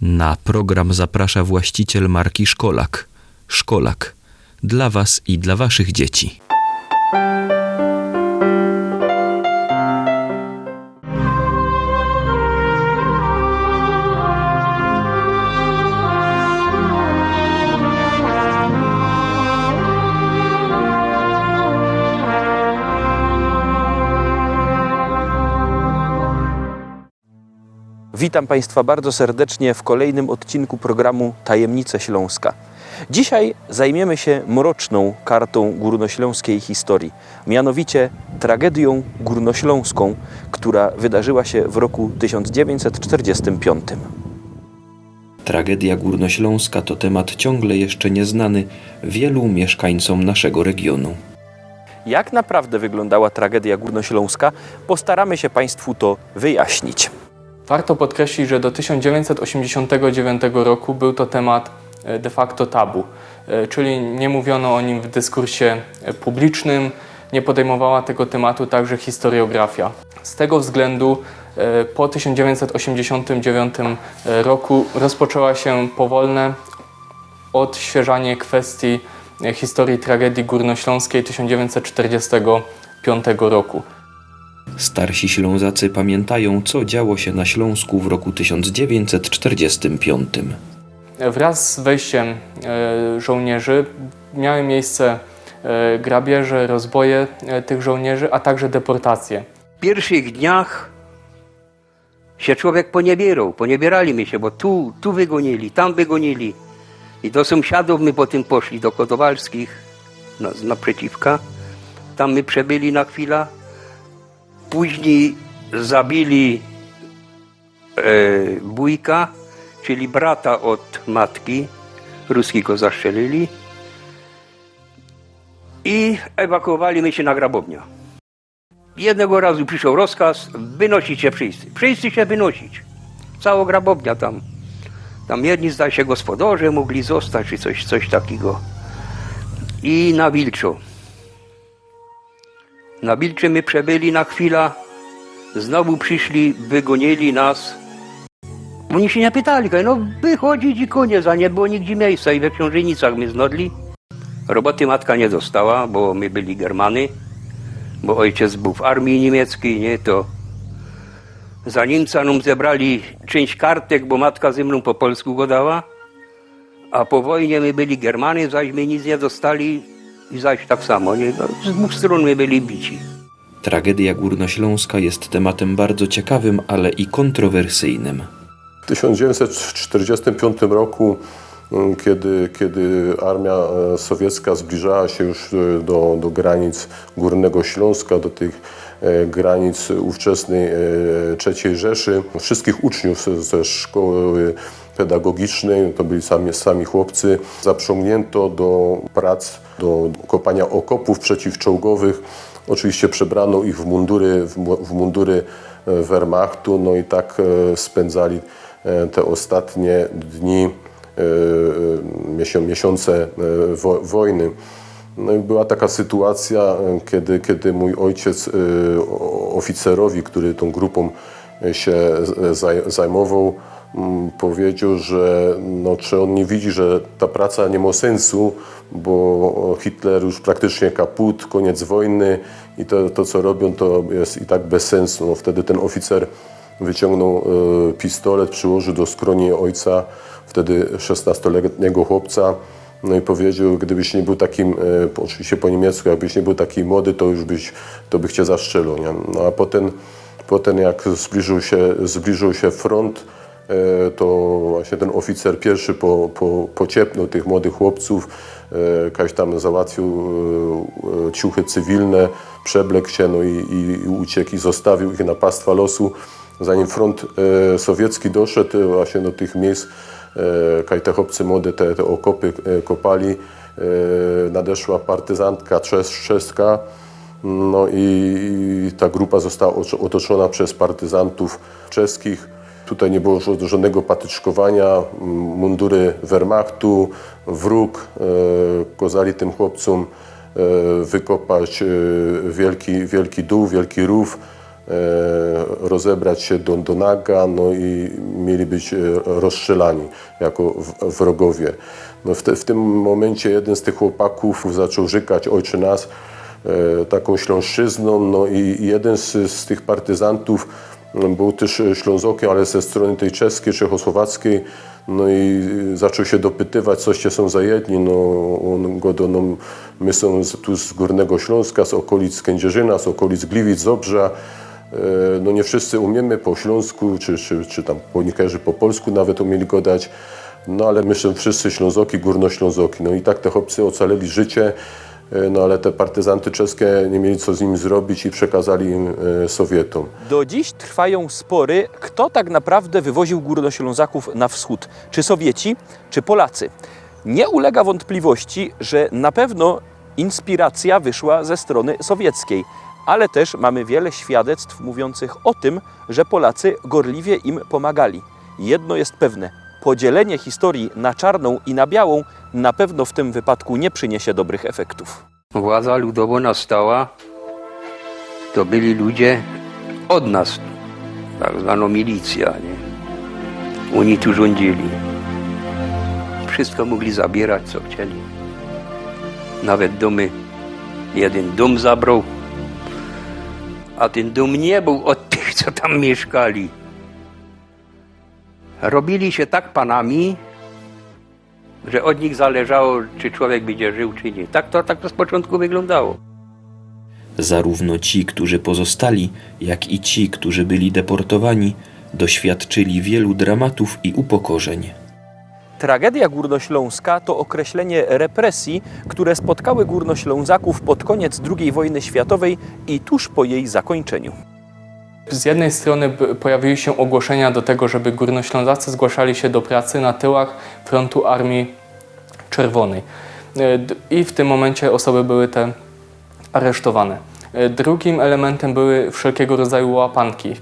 Na program zaprasza właściciel marki Szkolak. Szkolak. Dla Was i dla Waszych dzieci. Witam Państwa bardzo serdecznie w kolejnym odcinku programu Tajemnice Śląska. Dzisiaj zajmiemy się mroczną kartą górnośląskiej historii, mianowicie tragedią górnośląską, która wydarzyła się w roku 1945. Tragedia górnośląska to temat ciągle jeszcze nieznany wielu mieszkańcom naszego regionu. Jak naprawdę wyglądała tragedia górnośląska, postaramy się Państwu to wyjaśnić. Warto podkreślić, że do 1989 roku był to temat e, de facto tabu, e, czyli nie mówiono o nim w dyskursie e, publicznym, nie podejmowała tego tematu także historiografia. Z tego względu po 1989 roku rozpoczęła się powolne odświeżanie kwestii historii tragedii górnośląskiej 1945 roku. Starsi Ślązacy pamiętają, co działo się na Śląsku w roku 1945. Wraz z wejściem e, żołnierzy miały miejsce e, grabieże, rozboje e, tych żołnierzy, a także deportacje. W pierwszych dniach się człowiek poniebierał. Poniebierali my się, bo tu, tu wygonili, tam wygonili. I do sąsiadów my potem poszli, do Kodowalskich, na, naprzeciwka. Tam my przebyli na chwilę. Później zabili e, wujka, czyli brata od matki. Ruski go zastrzelili. I ewakuowali się na grabownię. Jednego razu przyszedł rozkaz, wynosić się wszyscy. Wszyscy się wynosić. Cała grabownia tam. Tam jedni zdaje się gospodarze mogli zostać, czy coś, coś takiego. I na Wilczo. Na Wilcze my przebyli na chwilę. Znowu przyszli, wygonili nas. Oni się nie pytali, no wychodzić i koniec, a nie było nigdzie miejsca. I we książenicach my znodli. Roboty matka nie dostała, bo my byli Germany bo ojciec był w armii niemieckiej, nie, to za Niemca nam zebrali część kartek, bo matka ze mną po polsku go dała, a po wojnie my byli Germany, zaś my nic nie dostali i zaś tak samo, nie, no, z dwóch stron my byli bici. Tragedia górnośląska jest tematem bardzo ciekawym, ale i kontrowersyjnym. W 1945 roku, mm, kiedy, kiedy armia e, sowiecka zbliżała się już e, do, do granic Górnego Śląska, do tych e, granic ówczesnej III Rzeszy, wszystkich uczniów ze- ze szkoły pedagogicznej, to byli sami, sami chłopcy, zaprzągnięto do prac, do kopania okopów przeciwczołgowych. Oczywiście przebrano ich w mundury, w mu- w mundury e, Wehrmachtu, no i tak e, spędzali e, te ostatnie dni, miesią- miesiące wo- wojny. No i była taka sytuacja, kiedy, kiedy mój ojciec oficerowi, który tą grupą się zajmował, powiedział, że no, czy on nie widzi, że ta praca nie ma sensu, bo Hitler już praktycznie kaput, koniec wojny i to, to co robią, to jest i tak bez sensu. No, wtedy ten oficer wyciągnął e, pistolet, przyłożył do skroni ojca, wtedy 16-letniego chłopca, no i powiedział, gdybyś nie był takim, e, oczywiście po niemiecku, jakbyś nie był taki młody, to już byś, to by cię zastrzelał. Nie? No a potem, potem jak zbliżył się, zbliżył się front, to właśnie ten oficer pierwszy po, po, pociepnął tych młodych chłopców, e, kaś tam załatwił e, e, ciuchy cywilne, przeblekł się no i, i, i uciekł i zostawił ich na pastwa losu. Zanim front e, sowiecki doszedł e, właśnie do tych miejsc, e, kaj te chłopcy młode te, te okopy e, kopali, e, nadeszła partyzantka czes- czeska, no i, i ta grupa została oto- otoczona przez partyzantów czeskich. Tutaj nie było żadnego patyczkowania, mundury Wehrmachtu, wróg e, kozali tym chłopcom e, wykopać e, wielki, wielki dół, wielki rów, rozebrać się do, do naga, no i mieli być rozstrzelani jako wrogowie. No w, te, w tym momencie jeden z tych chłopaków zaczął żykać Ojcze Nas taką śląszczyzną, no i jeden z, z tych partyzantów był też Ślązokiem, ale ze strony tej czeskiej, czechosłowackiej, no i zaczął się dopytywać, coście są za jedni, no on go do, no, my są z, tu z Górnego Śląska, z okolic Kędzierzyna, z okolic Gliwic, Zobrza, E, no nie wszyscy umiemy po śląsku, czy, czy, czy tam po niektórzy po polsku nawet umieli go dać, no ale myślę wszyscy Ślązoki, Górnoślązoki. No i tak te chłopcy ocaleli życie, e, no ale te partyzanty czeskie nie mieli co z nimi zrobić i przekazali im e, Sowietom. Do dziś trwają spory, kto tak naprawdę wywoził Górnoślązaków na wschód. Czy Sowieci, czy Polacy. Nie ulega wątpliwości, że na pewno inspiracja wyszła ze strony sowieckiej, ale też mamy wiele świadectw mówiących o tym, że Polacy gorliwie im pomagali. Jedno jest pewne: podzielenie historii na czarną i na białą na pewno w tym wypadku nie przyniesie dobrych efektów. Władza ludowo nastała, to byli ludzie od nas, tak zwana milicja, nie? Oni tu rządzili. Wszystko mogli zabierać, co chcieli. Nawet domy. Jeden dom zabrał, a ten dom nie był od tych, co tam mieszkali. Robili się tak panami, że od nich zależało, czy człowiek będzie żył, czy nie. Tak to, tak to z początku wyglądało. Zarówno ci, którzy pozostali, jak i ci, którzy byli deportowani, doświadczyli wielu dramatów i upokorzeń. Tragedia Górnośląska to określenie represji, które spotkały Górnoślązaków pod koniec II wojny światowej i tuż po jej zakończeniu. Z jednej strony pojawiły się ogłoszenia do tego, żeby Górnoślązacy zgłaszali się do pracy na tyłach frontu Armii Czerwonej. E, I w tym momencie osoby były te aresztowane. E, Drugim elementem były wszelkiego rodzaju łapanki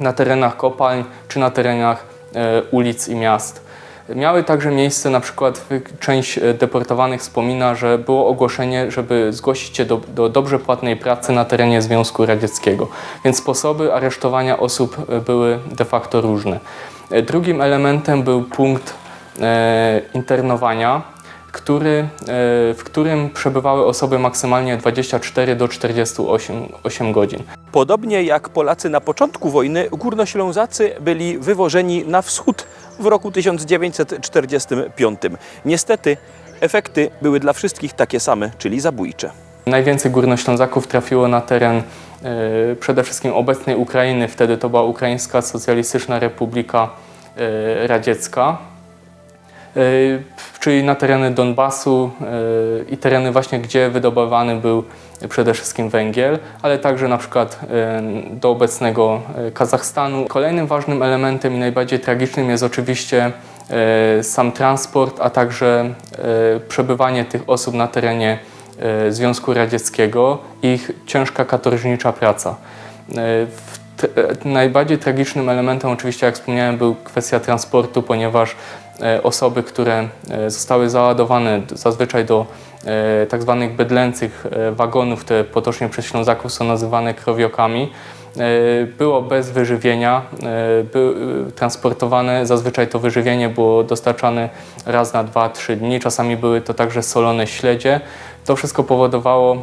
na terenach kopalń czy na terenach e, ulic i miast. Miały także miejsce, na przykład część e, deportowanych wspomina, że było ogłoszenie, żeby zgłosić się do, do dobrze płatnej pracy na terenie Związku Radzieckiego. Więc sposoby aresztowania osób e, były de facto różne. E, Drugim elementem był punkt e, internowania, który, e, w którym przebywały osoby maksymalnie 24 do 48 8 godzin. Podobnie jak Polacy na początku wojny, Górnoślązacy byli wywożeni na wschód w roku 1945. Niestety efekty były dla wszystkich takie same, czyli zabójcze. Najwięcej Górnoślązaków trafiło na teren e, przede wszystkim obecnej Ukrainy. Wtedy to była Ukraińska Socjalistyczna Republika e, Radziecka, czyli na tereny Donbasu e, i tereny właśnie, gdzie wydobywany był przede wszystkim węgiel, ale także na przykład e, do obecnego e, Kazachstanu. Kolejnym ważnym elementem i najbardziej tragicznym jest oczywiście e, sam transport, a także e, przebywanie tych osób na terenie e, Związku Radzieckiego ich ciężka katorżnicza praca. E, e, najbardziej tragicznym elementem oczywiście, jak wspomniałem, był kwestia transportu, ponieważ e, osoby, które e, zostały załadowane zazwyczaj do e, tak zwanych bydlęcych e, wagonów, te potocznie przez Ślązaków są nazywane krowiokami, e, było bez wyżywienia, e, transportowane, zazwyczaj to wyżywienie było dostarczane raz na 2-3 dni, czasami były to także solone śledzie. To wszystko powodowało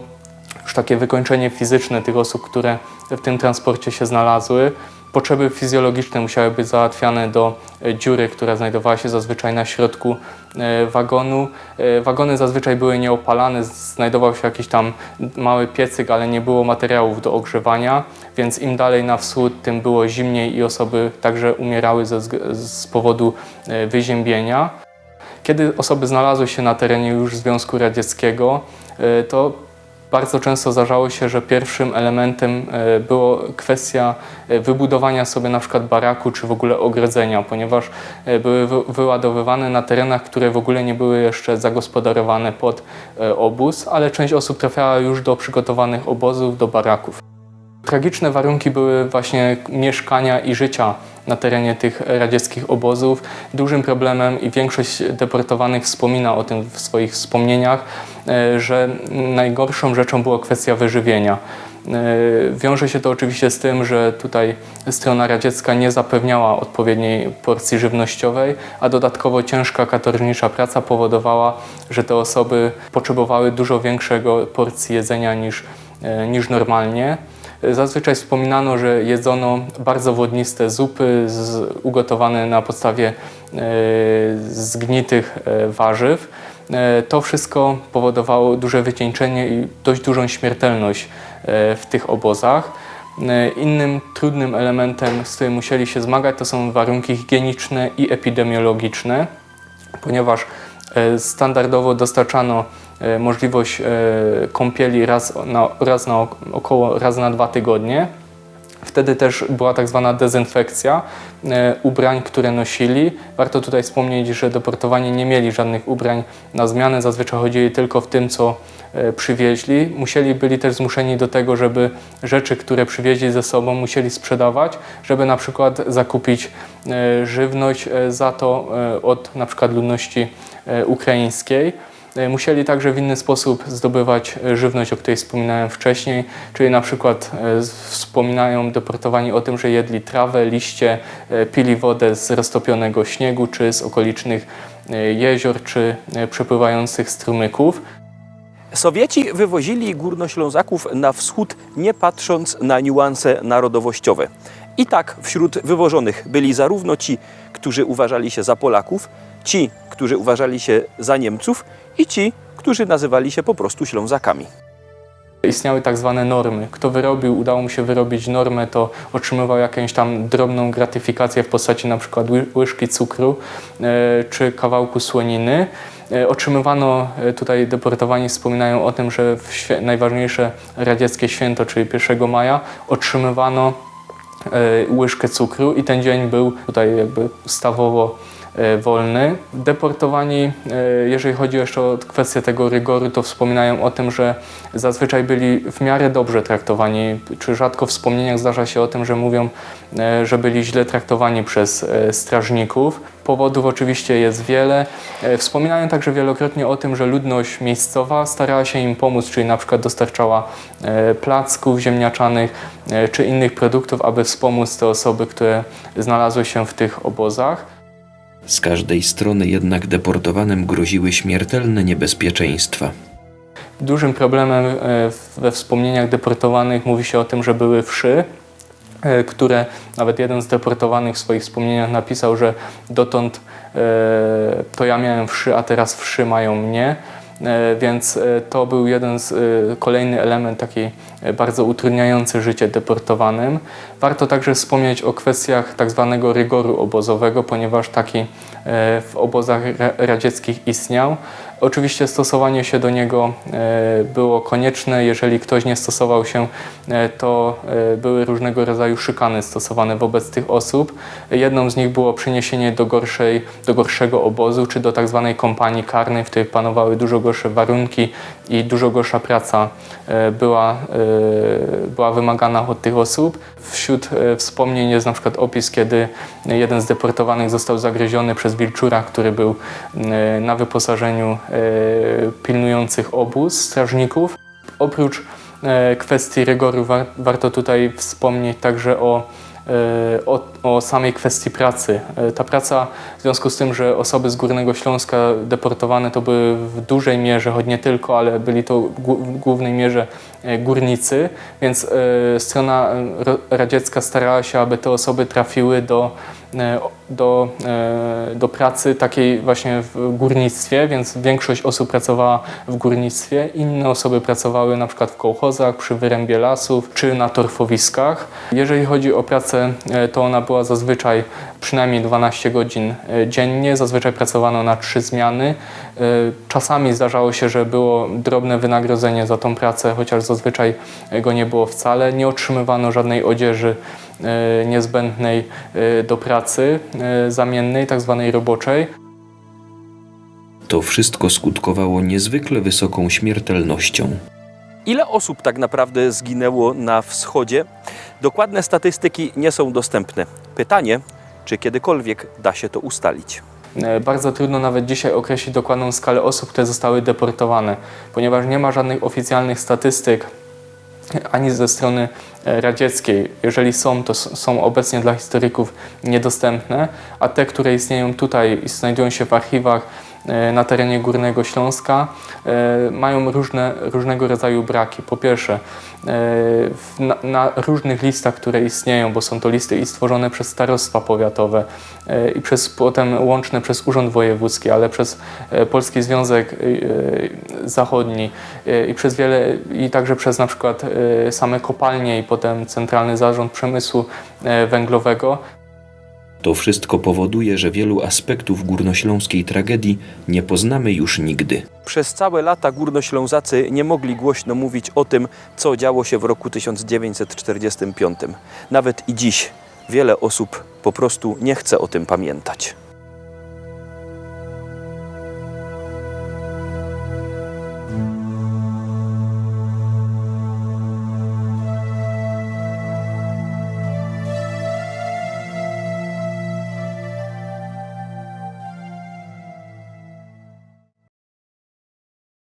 już takie wykończenie fizyczne tych osób, które w tym transporcie się znalazły. Potrzeby fizjologiczne musiały być załatwiane do e, dziury, która znajdowała się zazwyczaj na środku e, wagonu. E, Wagony zazwyczaj były nieopalane, znajdował się jakiś tam mały piecyk, ale nie było materiałów do ogrzewania, więc im dalej na wschód, tym było zimniej i osoby także umierały ze, z powodu wyziębienia. Kiedy osoby znalazły się na terenie już Związku Radzieckiego, to bardzo często zdarzało się, że pierwszym elementem e, było kwestia e, wybudowania sobie na przykład baraku czy w ogóle ogrodzenia, ponieważ e, były wy- wyładowywane na terenach, które w ogóle nie były jeszcze zagospodarowane pod obóz, ale część osób trafiała już do przygotowanych obozów, do baraków. Tragiczne warunki były właśnie mieszkania i życia na terenie tych radzieckich obozów. Dużym problemem i większość deportowanych wspomina o tym w swoich wspomnieniach, e, że najgorszą rzeczą była kwestia wyżywienia. E, Wiąże się to oczywiście z tym, że tutaj strona radziecka nie zapewniała odpowiedniej porcji żywnościowej, a dodatkowo ciężka katorżnicza praca powodowała, że te osoby potrzebowały dużo większego porcji jedzenia niż, e, niż normalnie. Zazwyczaj wspominano, że jedzono bardzo wodniste zupy z, ugotowane na podstawie e, zgnitych e, warzyw. E, To wszystko powodowało duże wycieńczenie i dość dużą śmiertelność w tych obozach. Innym trudnym elementem, z którym musieli się zmagać, to są warunki higieniczne i epidemiologiczne, ponieważ standardowo dostarczano e, możliwość e, kąpieli raz na, raz na ok- około raz na dwa tygodnie. Wtedy też była tak zwana dezynfekcja e, ubrań, które nosili. Warto tutaj wspomnieć, że deportowani nie mieli żadnych ubrań na zmianę, zazwyczaj chodzili tylko w tym, co e, przywieźli. Musieli byli też zmuszeni do tego, żeby rzeczy, które przywieźli ze sobą, musieli sprzedawać, żeby na przykład zakupić e, żywność e, za to e, od na przykład ludności e, ukraińskiej. E, Musieli także w inny sposób zdobywać e, żywność, o której wspominałem wcześniej, czyli na przykład e, wspominają deportowani o tym, że jedli trawę, liście, e, pili wodę z roztopionego śniegu czy z okolicznych e, jezior czy e, przepływających strumyków. Sowieci wywozili górnoślązaków na wschód, nie patrząc na niuanse narodowościowe. I tak wśród wywożonych byli zarówno ci, którzy uważali się za Polaków, ci, którzy uważali się za Niemców i ci, którzy nazywali się po prostu Ślązakami. Istniały tak zwane normy. Kto wyrobił, udało mu się wyrobić normę, to otrzymywał jakąś tam drobną gratyfikację w postaci na przykład ły- łyżki cukru e, czy kawałku słoniny. E, Otrzymywano, e, tutaj deportowani wspominają o tym, że najważniejsze radzieckie święto, czyli 1 maja, otrzymywano łyżkę cukru i ten dzień był tutaj jakby ustawowo wolny. Deportowani, e, jeżeli chodzi jeszcze o kwestię tego rygoru, to wspominają o tym, że zazwyczaj byli w miarę dobrze traktowani, czy rzadko w wspomnieniach zdarza się o tym, że mówią, e, że byli źle traktowani przez e, strażników. Powodów oczywiście jest wiele. E, Wspominają także wielokrotnie o tym, że ludność miejscowa starała się im pomóc, czyli na przykład dostarczała e, placków ziemniaczanych e, czy innych produktów, aby wspomóc te osoby, które znalazły się w tych obozach. Z każdej strony jednak deportowanym groziły śmiertelne niebezpieczeństwa. Dużym problemem e, we wspomnieniach deportowanych mówi się o tym, że były wszy, e, które nawet jeden z deportowanych w swoich wspomnieniach napisał, że dotąd e, to ja miałem wszy, a teraz wszy mają mnie. Więc to był jeden z, kolejny element taki e, bardzo utrudniający życie deportowanym. Warto także wspomnieć o kwestiach tak zwanego rygoru obozowego, ponieważ taki e, w obozach ra- radzieckich istniał. Oczywiście stosowanie się do niego e, było konieczne. Jeżeli ktoś nie stosował się, e, to były różnego rodzaju szykany stosowane wobec tych osób. Jedną z nich było przeniesienie do, gorszej, do gorszego obozu, czy do tak zwanej kompanii karnej, w której panowały dużo gorsze warunki i dużo gorsza praca e, była, e, była wymagana od tych osób. Wśród e, wspomnień jest na przykład opis, kiedy jeden z deportowanych został zagryziony przez wilczura, który był na wyposażeniu pilnujących obóz strażników. Oprócz kwestii rygoru war, warto tutaj wspomnieć także o, o, o samej kwestii pracy. E, Ta praca w związku z tym, że osoby z Górnego Śląska deportowane to były w dużej mierze, choć nie tylko, ale byli to w głównej mierze e, górnicy, więc e, strona ro- radziecka starała się, aby te osoby trafiły do, do, do pracy takiej właśnie w górnictwie, więc większość osób pracowała w górnictwie, inne osoby pracowały na przykład w kołchozach, przy wyrębie lasów czy na torfowiskach. Jeżeli chodzi o pracę, to ona była zazwyczaj przynajmniej 12 godzin e, dziennie, zazwyczaj pracowano na trzy zmiany. E, Czasami zdarzało się, że było drobne wynagrodzenie za tą pracę, chociaż zazwyczaj go nie było wcale. Nie otrzymywano żadnej odzieży e, niezbędnej do pracy zamiennej, tak zwanej roboczej. To wszystko skutkowało niezwykle wysoką śmiertelnością. Ile osób tak naprawdę zginęło na wschodzie? Dokładne statystyki nie są dostępne. Pytanie, czy kiedykolwiek da się to ustalić? E, Bardzo trudno nawet dzisiaj określić dokładną skalę osób, które zostały deportowane, ponieważ nie ma żadnych oficjalnych statystyk ani ze strony e, radzieckiej. Jeżeli są, to są obecnie dla historyków niedostępne, a te, które istnieją tutaj i znajdują się w archiwach e, na terenie Górnego Śląska, e, mają różne, różnego rodzaju braki. Po pierwsze, e, na, na różnych listach, które istnieją, bo są to listy i stworzone przez starostwa powiatowe e, i przez potem łączne przez Urząd Wojewódzki, ale przez e, Polski Związek e, Zachodni e, i przez wiele, i także przez na przykład e, same kopalnie i potem Centralny Zarząd Przemysłu e, Węglowego. To wszystko powoduje, że wielu aspektów górnośląskiej tragedii nie poznamy już nigdy. Przez całe lata Górnoślązacy nie mogli głośno mówić o tym, co działo się w roku 1945. Nawet i dziś wiele osób po prostu nie chce o tym pamiętać.